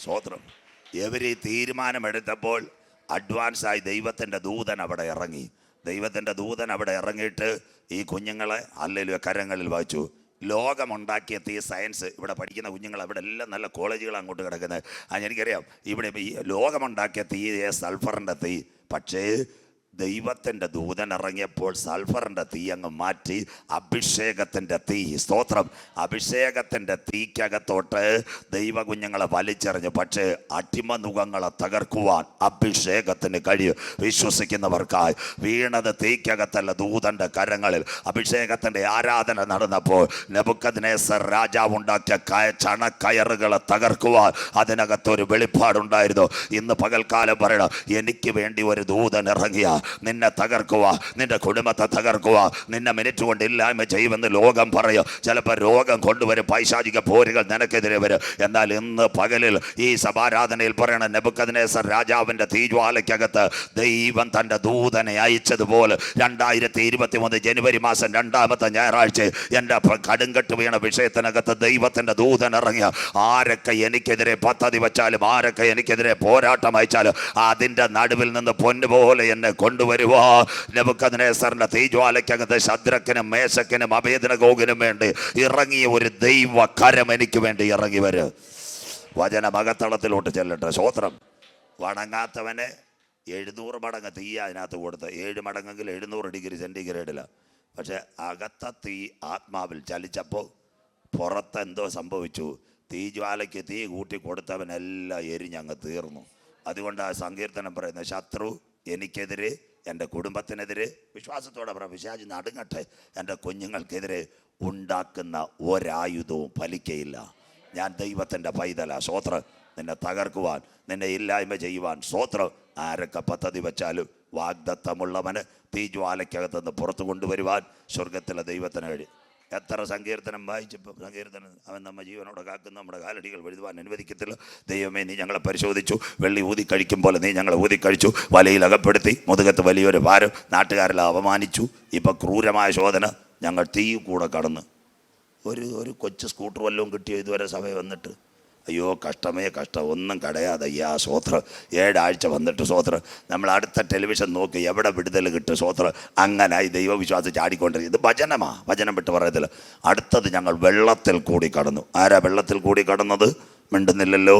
Speaker 1: സ്വോത്രം ഈ തീരുമാനമെടുത്തപ്പോൾ അഡ്വാൻസായി ദൈവത്തിന്റെ ദൂതൻ അവിടെ ഇറങ്ങി. ദൈവത്തിന്റെ ദൂതൻ അവിടെ ഇറങ്ങിയിട്ട് ഈ കുഞ്ഞുങ്ങളെ അല്ലെങ്കിൽ കരങ്ങളിൽ വായിച്ചു ലോകമുണ്ടാക്കിയ തീ സയൻസ് ഇവിടെ പഠിക്കുന്ന കുഞ്ഞുങ്ങൾ അവിടെ എല്ലാം നല്ല കോളേജുകൾ അങ്ങോട്ട് കിടക്കുന്നത്. എനിക്കറിയാം. ഇവിടെ ഈ ലോകമുണ്ടാക്കിയ തീ സൾഫറിന്റെ തീ പക്ഷേ ദൈവത്തിന്റെ ദൂതൻ ഇറങ്ങിയപ്പോൾ സൾഫറിന്റെ തീ അങ്ങ് മാറ്റി അഭിഷേകത്തിന്റെ തീ സ്തോത്രം. അഭിഷേകത്തിന്റെ തീക്കകത്തോട്ട് ദൈവ കുഞ്ഞുങ്ങളെ വലിച്ചെറിഞ്ഞു. പക്ഷേ അടിമനുഖങ്ങളെ തകർക്കുവാൻ അഭിഷേകത്തിന് കഴിയും. വിശ്വസിക്കുന്നവർക്കായി വീണത് തീക്കകത്തല്ല ദൂതന്റെ കരങ്ങളിൽ. അഭിഷേകത്തിന്റെ ആരാധന നടന്നപ്പോൾ നബുക്കദിനേസർ രാജാവ് ഉണ്ടാക്കിയ കയ ചണക്കയറുകളെ തകർക്കുവാൻ അതിനകത്തൊരു വെളിപ്പാടുണ്ടായിരുന്നു. ഇന്ന് പകൽക്കാലം പറയണം എനിക്ക് വേണ്ടി ഒരു ദൂതൻ ഇറങ്ങിയ നിന്നെ തകർക്കുക നിന്റെ കുടുംബത്തെ തകർക്കുക നിന്നെ മിനിറ്റ് കൊണ്ട് ഇല്ലായ്മ ചെയ്യുമെന്ന് ലോകം പറയും. ചിലപ്പോൾ രോഗം കൊണ്ടുവരും പൈശാചിക പോരുകൾ നിനക്കെതിരെ വരും. എന്നാൽ ഇന്ന് പകലിൽ ഈ സഭാരാധനയിൽ പറയണ നെബുക്കദ്നേസർ രാജാവിന്റെ തീജ്വാലയ്ക്കകത്ത് ദൈവം തന്റെ ദൂതനെ അയച്ചതുപോലെ രണ്ടായിരത്തി ഇരുപത്തി മൂന്ന് ജനുവരി മാസം രണ്ടാമത്തെ ഞായറാഴ്ച എന്റെ കടുങ്കട്ട് വീണ വിഷയത്തിനകത്ത് ദൈവത്തിന്റെ ദൂതൻ ഇറങ്ങിയ ആരൊക്കെ എനിക്കെതിരെ പദ്ധതി വച്ചാലും ആരൊക്കെ എനിക്കെതിരെ പോരാട്ടം അയച്ചാലും അതിന്റെ നടുവിൽ നിന്ന് പൊന്നുപോലെ എന്നെ കൊണ്ടുവരുവാ. നെബുക്കദ്നേസറിന്റെ തീജ്വാലയ്ക്കകത്ത് ശദ്രക്കിനും മേശക്കിനും അഭേദനഗോഗിനും വേണ്ടി ഇറങ്ങിയ ഒരു ദൈവ കരം എനിക്ക് വേണ്ടി ഇറങ്ങി വരും. വചന മകത്തളത്തിലോട്ട് ചെല്ലട്ടെ. സ്വോത്രം വണങ്ങാത്തവന് എഴുന്നൂറ് മടങ്ങ് തീ അതിനകത്ത് കൊടുത്ത്. ഏഴ് മടങ്ങെങ്കിൽ എഴുന്നൂറ് ഡിഗ്രി സെന്റിഗ്രേഡിലാണ് പക്ഷെ അകത്ത തീ ആത്മാവിൽ ചലിച്ചപ്പോൾ പുറത്ത് എന്തോ സംഭവിച്ചു. തീജ്വാലയ്ക്ക് തീ കൂട്ടി കൊടുത്തവനെല്ലാം എരിഞ്ഞങ്ങ് തീർന്നു. അതുകൊണ്ട് ആ സങ്കീർത്തനം പറയുന്ന ശത്രു എനിക്കെതിരെ എന്റെ കുടുംബത്തിനെതിരെ വിശ്വാസത്തോടെ പറ വിശാചി നടുങ്ങട്ടെ എന്റെ കുഞ്ഞുങ്ങൾക്കെതിരെ ഉണ്ടാക്കുന്ന ഒരായുധവും ഫലിക്കയില്ല. ഞാൻ ദൈവത്തിന്റെ പൈതല സ്വോത്ര. നിന്നെ തകർക്കുവാൻ നിന്നെ ഇല്ലായ്മ ചെയ്യുവാൻ സ്വോത്രം. ആരൊക്കെ പദ്ധതി വെച്ചാലും വാഗ്ദത്തമുള്ളവന് തീജ്വാലയ്ക്കകത്തുനിന്ന് പുറത്തു കൊണ്ടുവരുവാൻ സ്വർഗത്തിലെ ദൈവത്തിന് കഴിയും എത്ര സങ്കീർത്തനം വായിച്ചപ്പോൾ സങ്കീർത്തനം അവൻ നമ്മ ജീവനോടെ കാക്കുന്ന നമ്മുടെ കാലടികൾ വഴുതുവാൻ അനുവദിക്കത്തില്ല. ദൈവമേ നീ ഞങ്ങളെ പരിശോധിച്ചു. വെള്ളി ഊതി കഴിക്കും പോലെ നീ ഞങ്ങളെ ഊതി കഴിച്ചു. വലയിൽ അകപ്പെടുത്തി മുതുകത്ത് വലിയൊരു ഭാരം നാട്ടുകാരിൽ അപമാനിച്ചു. ഇപ്പം ക്രൂരമായ ശോധന ഞങ്ങൾ തീ കൂടെ കടന്ന്. ഒരു ഒരു കൊച്ചു സ്കൂട്ടർ വല്ലതും കിട്ടിയോ ഇതുവരെ സഭ വന്നിട്ട്? അയ്യോ കഷ്ടമേ കഷ്ടം. ഒന്നും കടയാതെ അയ്യാ സ്വോത്ര ഏഴാഴ്ച വന്നിട്ട് സോത്ര. നമ്മൾ അടുത്ത ടെലിവിഷൻ നോക്കി എവിടെ വിടുതൽ കിട്ടും സ്വോത്ര അങ്ങനായി ദൈവവിശ്വാസം ചാടിക്കൊണ്ടിരിക്കും ഇത് ഭജനമാ. ഭജനം വിട്ട് പറയത്തില്ല. അടുത്തത് ഞങ്ങൾ വെള്ളത്തിൽ കൂടി കടന്നു. ആരാ വെള്ളത്തിൽ കൂടി കടന്നത്? മിണ്ടുന്നില്ലല്ലോ.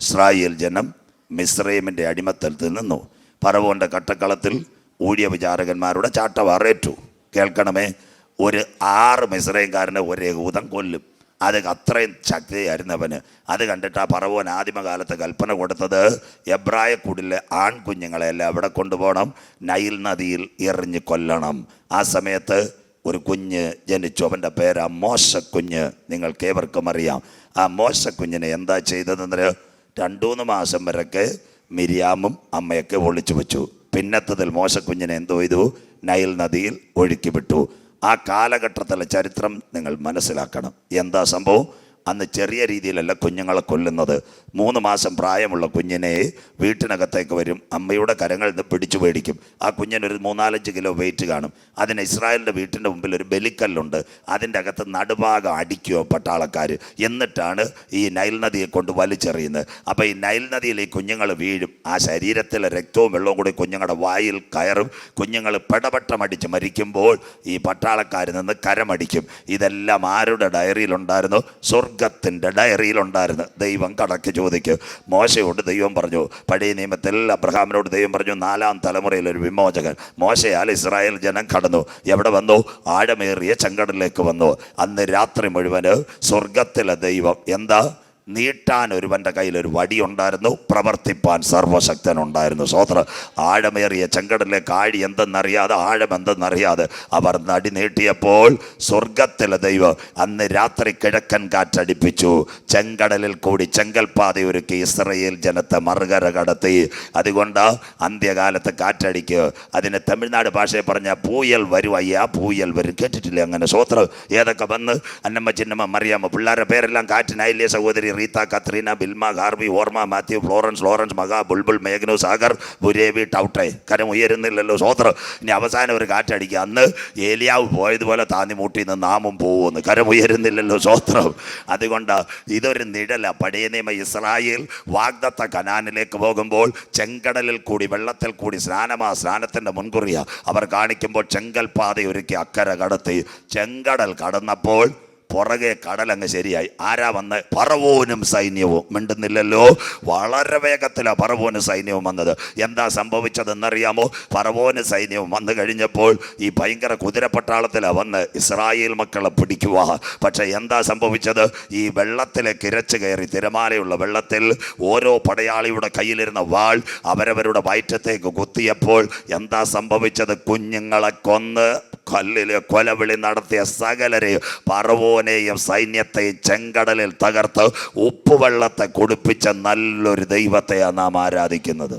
Speaker 1: ഇസ്രായേൽ ജനം മിസ്രൈമിന്റെ അടിമത്തലത്തിൽ നിന്നു പറവോന്റെ കട്ടക്കളത്തിൽ ഊഴിയ വിചാരകന്മാരുടെ ചാട്ടവാറേറ്റു. കേൾക്കണമേ ഒരു ആറ് മിസ്രൈംകാരനെ ഒരേ ഊതം കൊല്ലും. അത് അത്രയും ശക്തിയായിരുന്നവന്. അത് കണ്ടിട്ട് ആ പറവോൻ ആദിമകാലത്ത് കൽപ്പന കൊടുത്തത് എബ്രായ കുടിലെ ആൺകുഞ്ഞുങ്ങളെല്ലാം അവിടെ കൊണ്ടുപോകണം? നൈൽ നദിയിൽ എറിഞ്ഞ് കൊല്ലണം. ആ സമയത്ത് ഒരു കുഞ്ഞ് ജനിച്ചു. അവന്റെ പേര് മോശക്കുഞ്ഞ്. നിങ്ങൾക്ക് ഏവർക്കും അറിയാം. ആ മോശക്കുഞ്ഞിനെ എന്താ ചെയ്തതെന്ന് രണ്ടൂന്ന് മാസം വരെയൊക്കെ മിരിയാമും അമ്മയൊക്കെ ഒളിച്ചു വെച്ചു. പിന്നത്തതിൽ മോശക്കുഞ്ഞിനെ എന്തോ ചെയ്തു? നൈൽ നദിയിൽ ഒഴുക്കി വിട്ടു. ആ കാലഘട്ടത്തിലെ ചരിത്രം നിങ്ങൾ മനസ്സിലാക്കണം. എന്താ സംഭവം? അന്ന് ചെറിയ രീതിയിലല്ല കുഞ്ഞുങ്ങളെ കൊല്ലുന്നത്. മൂന്ന് മാസം പ്രായമുള്ള കുഞ്ഞിനെ വീട്ടിനകത്തേക്ക് വരും. അമ്മയുടെ കരങ്ങളിൽ നിന്ന് പിടിച്ചു മേടിക്കും ആ കുഞ്ഞിനൊരു മൂന്നാലഞ്ച് കിലോ വെയിറ്റ് കാണും. അതിന് ഇസ്രായേലിന്റെ വീട്ടിന്റെ മുമ്പിൽ ഒരു ബലിക്കല്ലുണ്ട്. അതിന്റെ അകത്ത് നടുഭാഗം അടിക്കുമോ പട്ടാളക്കാർ എന്നിട്ടാണ് ഈ നൈൽ നദിയെ കൊണ്ട് വലിച്ചെറിയുന്നത്. അപ്പോൾ ഈ നൈൽ നദിയിൽ ഈ കുഞ്ഞുങ്ങൾ വീഴും. ആ ശരീരത്തിലെ രക്തവും വെള്ളവും കൂടി കുഞ്ഞുങ്ങളുടെ വായിൽ കയറും. കുഞ്ഞുങ്ങൾ പെടപെട്ടമടിച്ച് മരിക്കുമ്പോൾ ഈ പട്ടാളക്കാർ നിന്ന് കരമടിക്കും. ഇതെല്ലാം ആരുടെ ഡയറിയിലുണ്ടായിരുന്നു സ്വർഗത്തിന്റെ ഡയറിയിലുണ്ടായിരുന്നു. ദൈവം കണക്ക് ചോദിക്കും. മോശയോട് ദൈവം പറഞ്ഞു പഴയ നിയമത്തിൽ അബ്രഹാമിനോട് ദൈവം പറഞ്ഞു നാലാം തലമുറയിൽ ഒരു വിമോചകൻ. മോശയാൽ ഇസ്രായേൽ ജനം കടന്നു. എവിടെ വന്നു? ആഴമേറിയ ചെങ്കടലിലേക്ക് വന്നു. അന്ന് രാത്രി മുഴുവൻ സ്വർഗത്തിലെ ദൈവം എന്താ? നീട്ടാൻ ഒരുവന്റെ കയ്യിൽ ഒരു വടി ഉണ്ടായിരുന്നു പ്രവർത്തിപ്പാൻ സർവശക്തനുണ്ടായിരുന്നു സ്വോത്ര ആഴമേറിയ ചെങ്കടലിലേക്ക് ആഴി എന്തെന്നറിയാതെ ആഴം എന്തെന്നറിയാതെ അവർ നടി നീട്ടിയപ്പോൾ സ്വർഗത്തിലെ ദൈവം അന്ന് രാത്രി കിഴക്കൻ കാറ്റടിപ്പിച്ചു. ചെങ്കടലിൽ കൂടി ചെങ്കൽപ്പാത ഒരുക്കി ഇസ്രയേൽ ജനത്തെ മറുകര കടത്തി. അതുകൊണ്ട് അന്ത്യകാലത്ത് കാറ്റടിക്കുക അതിന് തമിഴ്നാട് ഭാഷയെ പറഞ്ഞ പൂയൽ വരും അയ്യാ പൂയൽ വരും. കേട്ടിട്ടില്ലേ അങ്ങനെ? സ്വോത്രം ഏതൊക്കെ വന്ന്? അന്നമ്മ ചിന്നമ്മ മറിയാമ്മ പിള്ളേരുടെ പേരെല്ലാം കാറ്റിനായില്ലേ സഹോദരി റീത്ത കത്രീന ബിൽമ ഗാർബി ഓർമ്മ മാത്യു ഫ്ലോറൻസ് ലോറൻസ് മക ബുൾബുൾ മേഘനു സാഗർ ബുരേവി ടൗട്ടെ കരം ഉയരുന്നില്ലല്ലോ സോത്ര. ഇനി അവസാനം ഒരു കാറ്റടിക്കുക. അന്ന് ഏലിയാവ് പോയതുപോലെ താന്നി മൂട്ടി നിന്ന് നാമും പോകുന്നു കരം ഉയരുന്നില്ലല്ലോ സോത്രം. അതുകൊണ്ട് ഇതൊരു നിഴല. പഴയ നിയമ ഇസ്രായേൽ വാഗ്ദത്ത കനാനിലേക്ക് പോകുമ്പോൾ ചെങ്കടലിൽ കൂടി വെള്ളത്തിൽ കൂടി സ്നാനമാ സ്നാനത്തിന്റെ മുൻകുറിയ. അവർ കാണിക്കുമ്പോൾ ചെങ്കൽ പാത ഒരുക്കി അക്കര കടത്തി. ചെങ്കടൽ കടന്നപ്പോൾ പുറകെ കടലങ്ങ് ശരിയായി. ആരാ വന്ന്? പറവോനും സൈന്യവും. മിണ്ടുന്നില്ലല്ലോ. വളരെ വേഗത്തിലാണ് പറവോന് സൈന്യവും വന്നത്. എന്താ സംഭവിച്ചതെന്നറിയാമോ? പറവോന് സൈന്യവും വന്നു കഴിഞ്ഞപ്പോൾ ഈ ഭയങ്കര കുതിരപ്പട്ടാളത്തിലാണ് വന്ന് ഇസ്രായേൽ മക്കളെ പിടിക്കുക പക്ഷേ എന്താ സംഭവിച്ചത്? ഈ വെള്ളത്തിലെ കിരച്ച് കയറി തിരമാലയുള്ള വെള്ളത്തിൽ ഓരോ പടയാളിയുടെ കയ്യിലിരുന്ന വാൾ അവരവരുടെ വയറ്റത്തേക്ക് കുത്തിയപ്പോൾ എന്താ സംഭവിച്ചത്? കുഞ്ഞുങ്ങളെ കൊന്ന് കല്ലിൽ കൊലവിളി നടത്തിയ സകലരെയും പറവോനെയും സൈന്യത്തെയും ചെങ്കടലിൽ തകർത്ത് ഉപ്പുവെള്ളത്തെ കുടിപ്പിച്ച നല്ലൊരു ദൈവത്തെയാണ് നാം ആരാധിക്കുന്നത്.